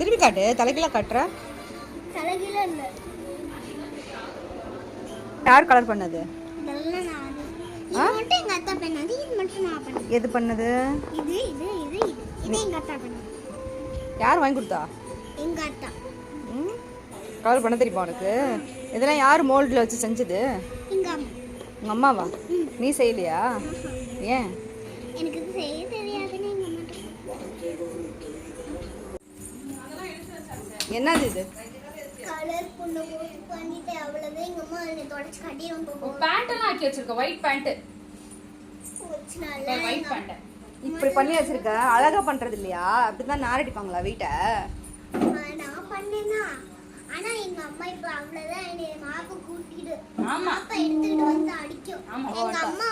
திரும்பி காட்டு. தலைக்கெல்லாம் காட்டுற. யார் கலர் பண்ணது? எது பண்ணது? யார் வாங்கி கொடுத்தா? கலர் பண்ண தெரியுமா உனக்கு? இதெல்லாம் யார் மோல்டில் வச்சு செஞ்சது? உங்கள் அம்மாவா? நீ செய்யலையா? ஏன்? எனக்கு என்னது இது? கலர் பொண்ணு போட்டு பண்ணிட்டு அவ்வளவுதான். எங்க அம்மா என்னை தொடச்சு கட்டிடும் போகும் பேண்ட் எல்லாம் ஆக்கி வச்சிருக்க ஒயிட் பேண்ட் ஒயிட் பேண்ட் இப்படி பண்ணி வச்சிருக்க அழகா பண்றது இல்லையா அப்படிதான் நாரடிப்பாங்களா வீட்டை. நான் பண்ணேனா? ஆனா எங்க அம்மா இப்ப அவ்வளவுதான் என்னை மாப்பு கூட்டிட்டு ஆமா. எடுத்துக்கிட்டு வந்து அடிக்கும். எங்க. அம்மா